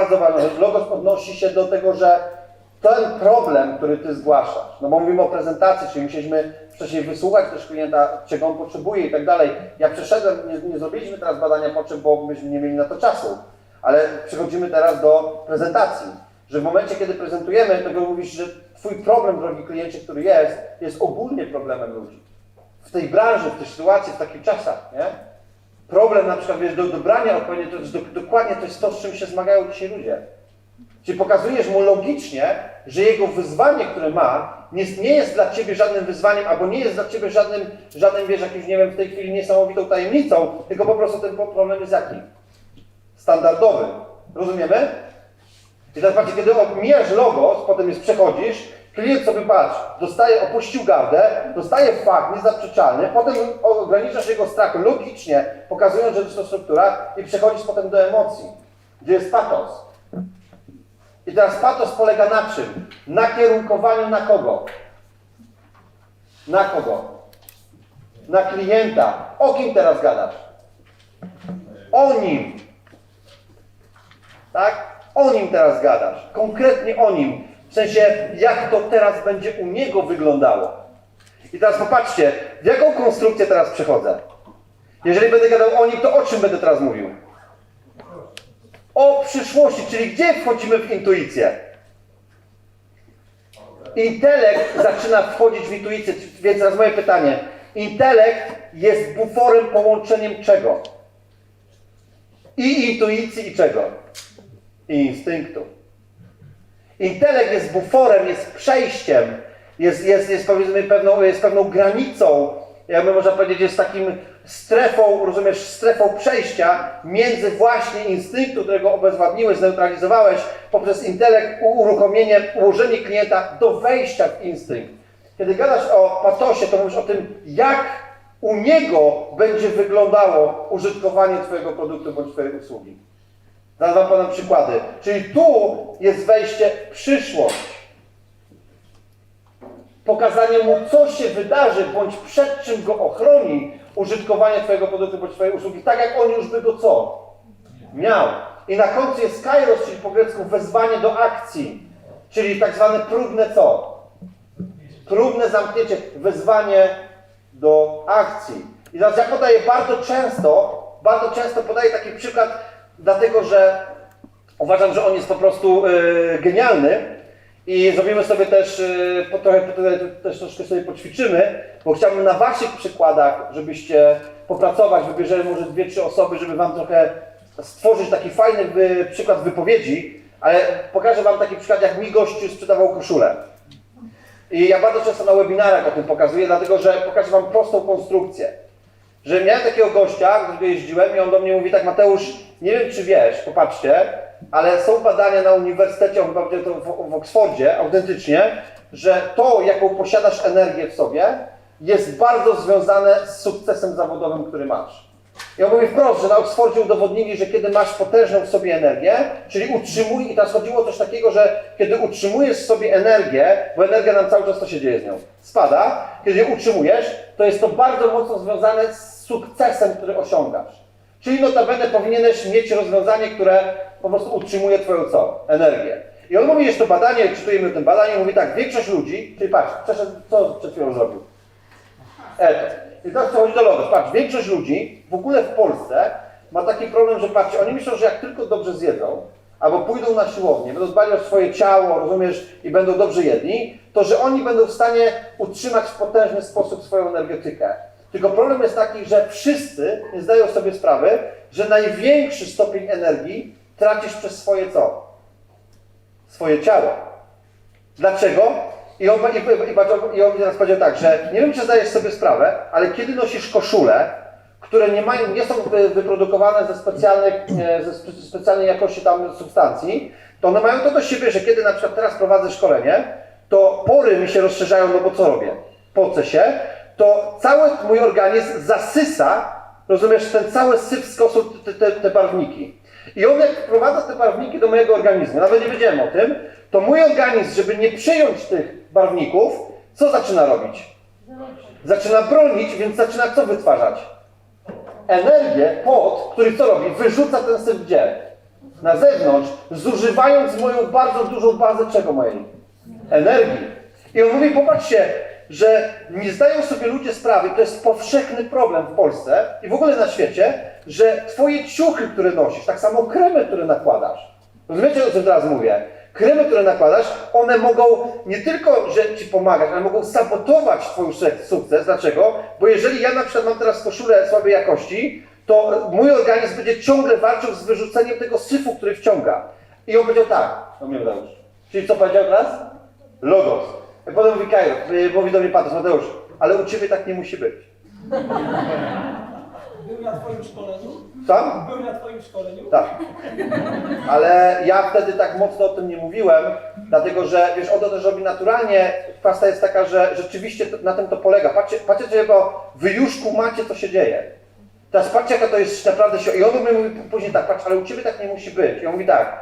bardzo ważna rzecz. Logos odnosi się do tego, że ten problem, który ty zgłaszasz, no bo mówimy o prezentacji, czyli musieliśmy wcześniej wysłuchać też klienta, czego on potrzebuje i tak dalej. Ja przeszedłem, nie, nie zrobiliśmy teraz badania potrzeb, bo myśmy nie mieli na to czasu, ale przechodzimy teraz do prezentacji, że w momencie, kiedy prezentujemy, to mówisz, że twój problem, drogi kliencie, który jest, jest ogólnie problemem ludzi. W tej branży, w tej sytuacji, w takich czasach, nie? Problem na przykład, wiesz, do dobrania odpowiednio, to jest do, dokładnie to jest to, z czym się zmagają dzisiaj ludzie. Czyli pokazujesz mu logicznie, że jego wyzwanie, które ma, nie, nie jest dla ciebie żadnym wyzwaniem, albo nie jest dla ciebie żadnym, żadnym, wiesz, jakimś, nie wiem, w tej chwili niesamowitą tajemnicą, tylko po prostu ten problem jest jaki? Standardowy. Rozumiemy? I teraz patrzcie, kiedy omijasz logos, potem jest przechodzisz, klient sobie patrz, dostaje, opuścił gardę, dostaje fakt niezaprzeczalny, potem ograniczasz jego strach logicznie, pokazując, że to jest struktura i przechodzisz potem do emocji, gdzie jest patos. I teraz patos polega na czym? Na kierunkowaniu na kogo? Na kogo? Na klienta. O kim teraz gadasz? O nim. Tak? O nim teraz gadasz. Konkretnie o nim. W sensie, jak to teraz będzie u niego wyglądało. I teraz popatrzcie, w jaką konstrukcję teraz przechodzę. Jeżeli będę gadał o nim, to o czym będę teraz mówił? O przyszłości, czyli gdzie wchodzimy w intuicję? Intelekt zaczyna wchodzić w intuicję, więc teraz moje pytanie. Intelekt jest buforem, połączeniem czego? I intuicji i czego? I instynktu. Intelekt jest buforem, jest przejściem, jest, jest, jest powiedzmy pewną, jest pewną granicą, jakby można powiedzieć, jest takim strefą, rozumiesz, strefą przejścia między właśnie instynktu, którego obezwładniłeś, zneutralizowałeś poprzez intelekt, uruchomienie, ułożenie klienta do wejścia w instynkt. Kiedy gadasz o patosie, to mówisz o tym, jak u niego będzie wyglądało użytkowanie Twojego produktu bądź Twojej usługi. Dam Wam podam przykłady. Czyli tu jest wejście w przyszłość. Pokazanie mu, co się wydarzy, bądź przed czym go ochroni użytkowanie Twojego produktu bądź Twojej usługi, tak jak on już by go co? Miał. I na końcu jest kairos, czyli po grecku wezwanie do akcji, czyli tak zwane próbne co? Próbne zamknięcie, wezwanie do akcji. I teraz ja podaję bardzo często, bardzo często podaję taki przykład, dlatego że uważam, że on jest po prostu yy, genialny i zrobimy sobie też, yy, po trochę, po trochę, też troszkę sobie poćwiczymy, bo chciałbym na Waszych przykładach, żebyście popracować, wybierzemy może dwie, trzy osoby, żeby Wam trochę stworzyć taki fajny wy, przykład wypowiedzi, ale pokażę Wam taki przykład, jak mi gościu sprzedawał koszulę. I ja bardzo często na webinarach o tym pokazuję, dlatego że pokażę Wam prostą konstrukcję. Że miałem takiego gościa, do którego jeździłem i on do mnie mówi tak, Mateusz, nie wiem czy wiesz, popatrzcie, ale są badania na uniwersytecie, chyba to w, w Oksfordzie, autentycznie, że to, jaką posiadasz energię w sobie, jest bardzo związane z sukcesem zawodowym, który masz. Ja mówię wprost, że na Oksfordzie udowodnili, że kiedy masz potężną w sobie energię, czyli utrzymuj, i teraz chodziło o coś takiego, że kiedy utrzymujesz w sobie energię, bo energia nam cały czas co się dzieje z nią? Spada. Kiedy ją utrzymujesz, to jest to bardzo mocno związane z sukcesem, który osiągasz. Czyli notabene powinieneś mieć rozwiązanie, które po prostu utrzymuje Twoją co? Energię. I on mówi, jest to badanie, czytujemy o tym badaniu, mówi tak, większość ludzi, czyli patrz, co przed chwilą zrobił? Eto. I teraz przechodzi do logos. Patrz, większość ludzi w ogóle w Polsce ma taki problem, że patrzcie, oni myślą, że jak tylko dobrze zjedzą, albo pójdą na siłownię, będą dbali o swoje ciało, rozumiesz, i będą dobrze jedni, to że oni będą w stanie utrzymać w potężny sposób swoją energetykę. Tylko problem jest taki, że wszyscy nie zdają sobie sprawy, że największy stopień energii tracisz przez swoje co? Swoje ciało. Dlaczego? I on, i, i, i on teraz powiedział tak, że nie wiem, czy zdajesz sobie sprawę, ale kiedy nosisz koszule, które nie, mają, nie są wy- wyprodukowane ze, specjalnych, e, ze spe- specjalnej jakości tam substancji, to one mają to do siebie, że kiedy na przykład teraz prowadzę szkolenie, to pory mi się rozszerzają, no bo co robię? Pocę się, to cały mój organizm zasysa, rozumiesz, ten cały syf z kosu, te, te, te barwniki. I on jak wprowadza te barwniki do mojego organizmu, nawet nie wiedziałem o tym, to mój organizm, żeby nie przyjąć tych barwników, co zaczyna robić? Zaczyna bronić, więc zaczyna co wytwarzać? Energię, pot, który co robi? Wyrzuca ten syf gdzie? na zewnątrz, zużywając moją bardzo dużą bazę czego mojej? Energii. I on mówi, popatrzcie, że nie zdają sobie ludzie sprawy, to jest powszechny problem w Polsce i w ogóle na świecie, że twoje ciuchy, które nosisz, tak samo kremy, które nakładasz, rozumiecie o czym teraz mówię? Kremy, które nakładasz, one mogą nie tylko, że ci pomagać, ale mogą sabotować twój suk- sukces. Dlaczego? Bo jeżeli ja na przykład mam teraz koszulę słabej jakości, to mój organizm będzie ciągle walczył z wyrzuceniem tego syfu, który wciąga. I on powiedział tak, no Mateusz. Czyli co powiedział teraz? Logos. I potem mówi Kairo, y, mówi do mnie Patos, Mateusz, ale u Ciebie tak nie musi być. Był na twoim szkoleniu? Sam? Był na twoim szkoleniu? Tak. Ale ja wtedy tak mocno o tym nie mówiłem, dlatego że wiesz, ono to też robi naturalnie. Kwestia jest taka, że rzeczywiście na tym to polega. Patrzcie, patrzcie czego wy już kumacie, co się dzieje. Teraz patrzcie, jaka to jest naprawdę się. I on mi mówi później tak, patrz, ale u ciebie tak nie musi być. I on mówi tak,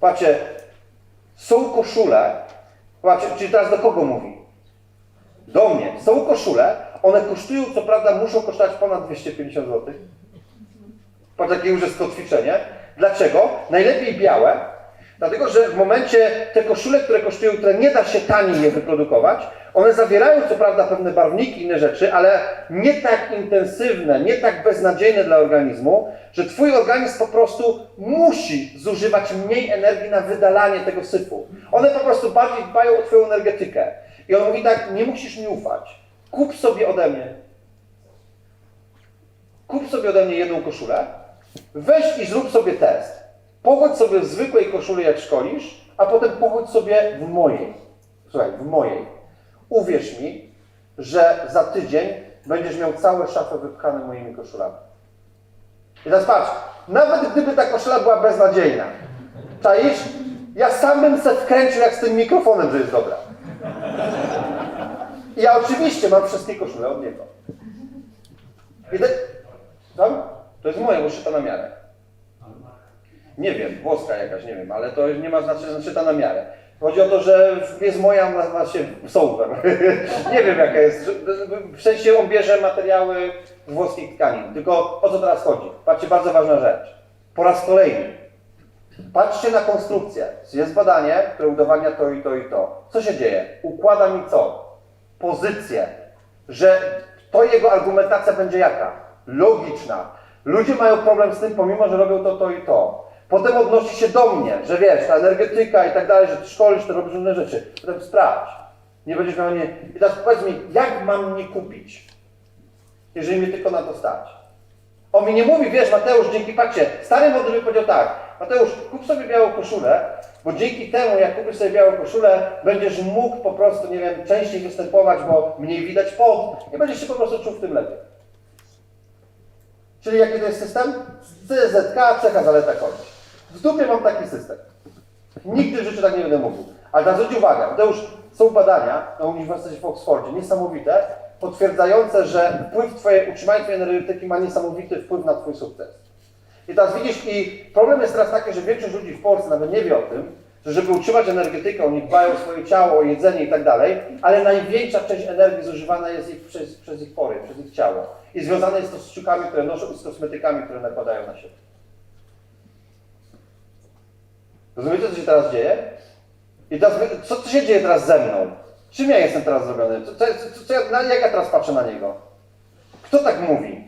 patrzcie, są koszule, patrzcie, czyli teraz do kogo mówi? Do mnie. Są koszule, one kosztują, co prawda muszą kosztować ponad 250 zł. Patrz, jakie już jest to ćwiczenie. Dlaczego? Najlepiej białe, dlatego że w momencie te koszule, które kosztują, które nie da się taniej je wyprodukować, one zawierają co prawda pewne barwniki, inne rzeczy, ale nie tak intensywne, nie tak beznadziejne dla organizmu, że twój organizm po prostu musi zużywać mniej energii na wydalanie tego syfu. One po prostu bardziej dbają o twoją energetykę. I on mówi tak, nie musisz mi ufać. Kup sobie ode mnie kup sobie ode mnie jedną koszulę, weź i zrób sobie test. Pochodź sobie w zwykłej koszuli, jak szkolisz, a potem pochodź sobie w mojej. Słuchaj, w mojej. Uwierz mi, że za tydzień będziesz miał całe szafy wypchane moimi koszulami. I teraz patrz, nawet gdyby ta koszula była beznadziejna, czaisz? Ja sam bym se wkręcił jak z tym mikrofonem, że jest dobra. I ja oczywiście mam wszystkie koszule od niego. I te... To jest moje, uszyta na miarę. Nie wiem, włoska jakaś, nie wiem, ale to nie ma znaczenia, uszyta na miarę. Chodzi o to, że jest moja, nazywa się Sober. nie wiem jaka jest. W sensie on bierze materiały z włoskich tkanin. Tylko o co teraz chodzi? Patrzcie, bardzo ważna rzecz. Po raz kolejny. Patrzcie na konstrukcję. Jest badanie, które udowadnia to i to i to. Co się dzieje? Układa mi co? Pozycję. Że to jego argumentacja będzie jaka? Logiczna. Ludzie mają problem z tym, pomimo, że robią to, to i to. Potem odnosi się do mnie, że wiesz, ta energetyka i tak dalej, że ty szkolisz, ty robisz różne rzeczy. Potem sprawdź. Nie będziesz miał nie... I teraz powiedz mi, jak mam nie kupić, jeżeli mnie tylko na to stać? On mi nie mówi, wiesz, Mateusz, dzięki patrzcie, stary model mi powiedział tak, Mateusz, kup sobie białą koszulę, bo dzięki temu, jak kupisz sobie białą koszulę, będziesz mógł po prostu, nie wiem, częściej występować, bo mniej widać pod i będziesz się po prostu czuł w tym lepiej. Czyli jaki to jest system? CZK, cecha, zaleta, korzyść. W dupie mam taki system. Nigdy w życiu tak nie będę mówił. Ale teraz zwróć uwagę, to już są badania na Uniwersytecie w Oxfordzie, niesamowite, potwierdzające, że wpływ twoje, utrzymanie twojej energetyki ma niesamowity wpływ na twój sukces. I teraz widzisz, i problem jest teraz taki, że większość ludzi w Polsce nawet nie wie o tym, że żeby utrzymać energetykę, oni dbają o swoje ciało, o jedzenie i tak dalej, ale największa część energii zużywana jest ich przez, przez ich pory, przez ich ciało. I związane jest to z ciukami, które noszą z kosmetykami, które nakładają na siebie. Rozumiecie, co się teraz dzieje? I teraz, co, co się dzieje teraz ze mną? Czym ja jestem teraz zrobiony? Co, co, co, co jak ja teraz patrzę na niego? Kto tak mówi?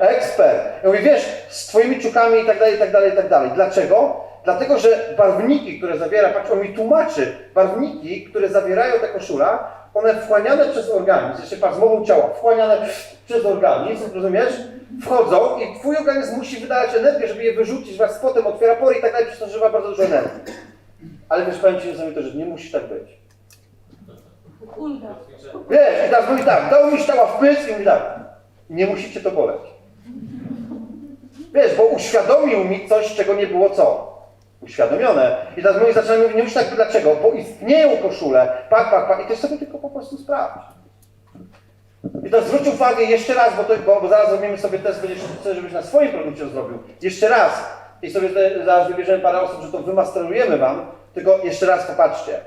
Ekspert. Ja mówię, wiesz, z twoimi ciukami i tak dalej, i tak dalej, i tak dalej. Dlaczego? Dlatego, że barwniki, które zawiera, patrz, on mi tłumaczy, barwniki, które zawierają ta koszula, one wchłaniane przez organizm, jeszcze patrz, mową ciała, wchłaniane przez organizm, rozumiesz? Wchodzą i twój organizm musi wydalać energię, żeby je wyrzucić z potem, otwiera pory i tak dalej, przez to bardzo dużo energii. Ale wiesz, powiem Ci że to, że nie musi tak być. Ulga. Wiesz, i teraz mówi tak, dał mi ształa w pysk i mówi tak, nie musicie to boleć. Wiesz, bo uświadomił mi coś, czego nie było co? Uświadomione. I teraz mówi, zaczyna mówić, nie musi tak, dlaczego? Bo istnieją koszule, pak, pak, pak, i to sobie tylko po prostu sprawdź. I teraz zwróć uwagę jeszcze raz, bo, to, bo, bo zaraz zrobimy sobie test, będziesz chcę, żebyś na swoim produkcie zrobił. Jeszcze raz. I sobie te- zaraz wybierzemy parę osób, że to wymasterujemy wam, tylko jeszcze raz popatrzcie.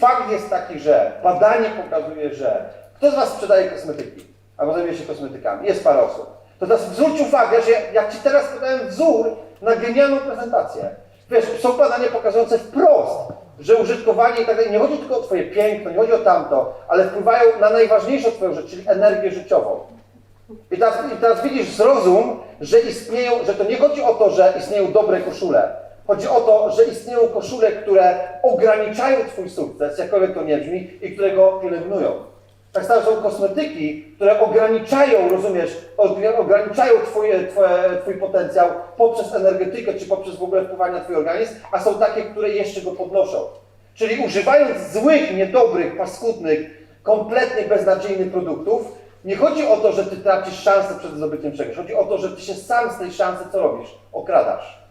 Fakt jest taki, że badanie pokazuje, że kto z Was sprzedaje kosmetyki albo zajmuje się kosmetykami? Jest parę osób. To teraz zwróć uwagę, że jak Ci teraz podałem wzór na genialną prezentację. Wiesz, są badania pokazujące wprost, że użytkowanie i tak dalej, nie chodzi tylko o Twoje piękno, nie chodzi o tamto, ale wpływają na najważniejszą Twoją rzecz, czyli energię życiową. I teraz, I teraz widzisz, zrozum, że istnieją, że to nie chodzi o to, że istnieją dobre koszule. Chodzi o to, że istnieją koszule, które ograniczają Twój sukces, jakkolwiek to nie brzmi, i które go pielęgnują. Tak samo są kosmetyki, które ograniczają, rozumiesz, og- ograniczają twój, twój, twój potencjał poprzez energetykę, czy poprzez w ogóle wpływanie na Twój organizm, a są takie, które jeszcze go podnoszą. Czyli używając złych, niedobrych, paskudnych, kompletnie beznadziejnych produktów, nie chodzi o to, że Ty tracisz szansę przed zdobyciem czegoś. Chodzi o to, że Ty się sam z tej szansy co robisz? Okradasz.